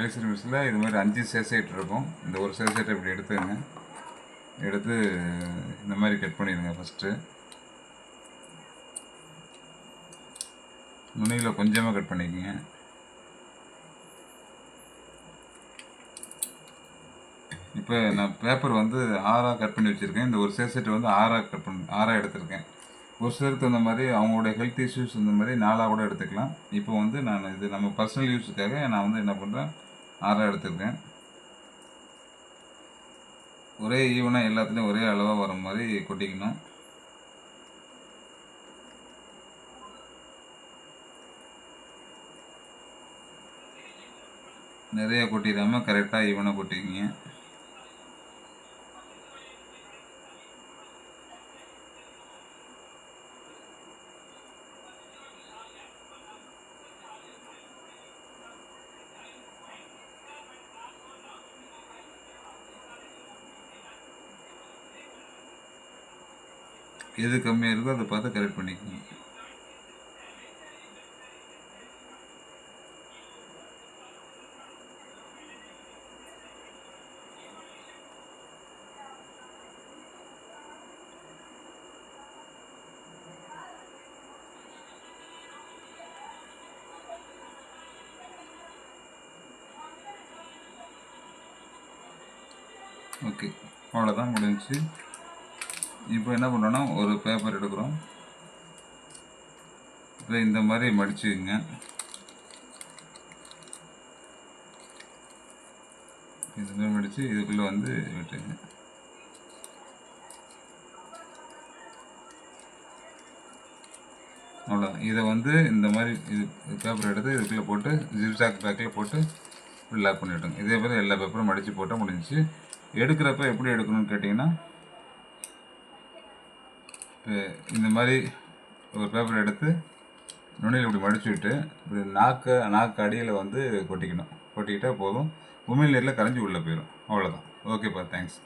Electric மிஷினில் இது மாதிரி அஞ்சு சேசைட் இருக்கும். இந்த ஒரு சேசைட்டை இப்படி எடுத்துங்க. எடுத்து இந்த மாதிரி கட் பண்ணிடுங்க ஃபஸ்ட்டு நுனியில் கொஞ்சமாக கட் பண்ணிக்கோங்க. இப்போ நான் பேப்பர் வந்து ஆறாக கட் பண்ணி வச்சுருக்கேன். இந்த ஒரு சேசைட்டை வந்து ஆறாக கட் பண்ணி ஆறாக எடுத்திருக்கேன். ஒரு சிலருக்கு தகுந்த மாதிரி அவங்களோட ஹெல்த் இஷ்யூஸ் இந்த மாதிரி நாலாக கூட எடுத்துக்கலாம். இப்போ வந்து நான் இது நம்ம பர்சனல் யூஸுக்காக நான் வந்து என்ன பண்ணுறேன் ஆறாக எடுத்துருக்கேன். ஒரே ஈவனாக எல்லாத்துலேயும் ஒரே அளவாக வர மாதிரி கொட்டிக்கணும். நிறைய கொட்டிடாமல் கரெக்டாக ஈவனாக கொட்டிக்கிங்க. எது கம்மியாக இருக்கோ அதை பார்த்து கரெக்ட் பண்ணிக்கோங்க. ஓகே அவ்வளோதான் முடிஞ்சுச்சு. இப்போ என்ன பண்ணுறோன்னா ஒரு பேப்பர் எடுக்கிறோம். இப்போ இந்த மாதிரி மடிச்சுக்கங்க. இந்த மாதிரி மடித்து இதுக்குள்ளே வந்து விட்டுங்க. அவ்வளோ இதை வந்து இந்த மாதிரி இது பேப்பர் எடுத்து இதுக்குள்ளே போட்டு ஜிப்சாக் பேக்கில் போட்டு இப்படி லாக் பண்ணிவிட்டோங்க இதே மாதிரி எல்லா பேப்பரும் மடித்து போட்டால் முடிஞ்சிச்சு. எடுக்கிறப்ப எப்படி எடுக்கணும்னு கேட்டிங்கன்னா இந்த மாதிரி ஒரு பேப்பர் எடுத்து நுனியில் இப்படி மடிச்சு விட்டு இப்படி நாக்கு நாக்கு அடியில் வந்து கொட்டிக்கணும். கொட்டிக்கிட்டால் போதும். உமிழ் நீரில் கரைஞ்சி உள்ளே போயிடும் அவ்வளோதான் ஓகேப்பா தேங்க்ஸ்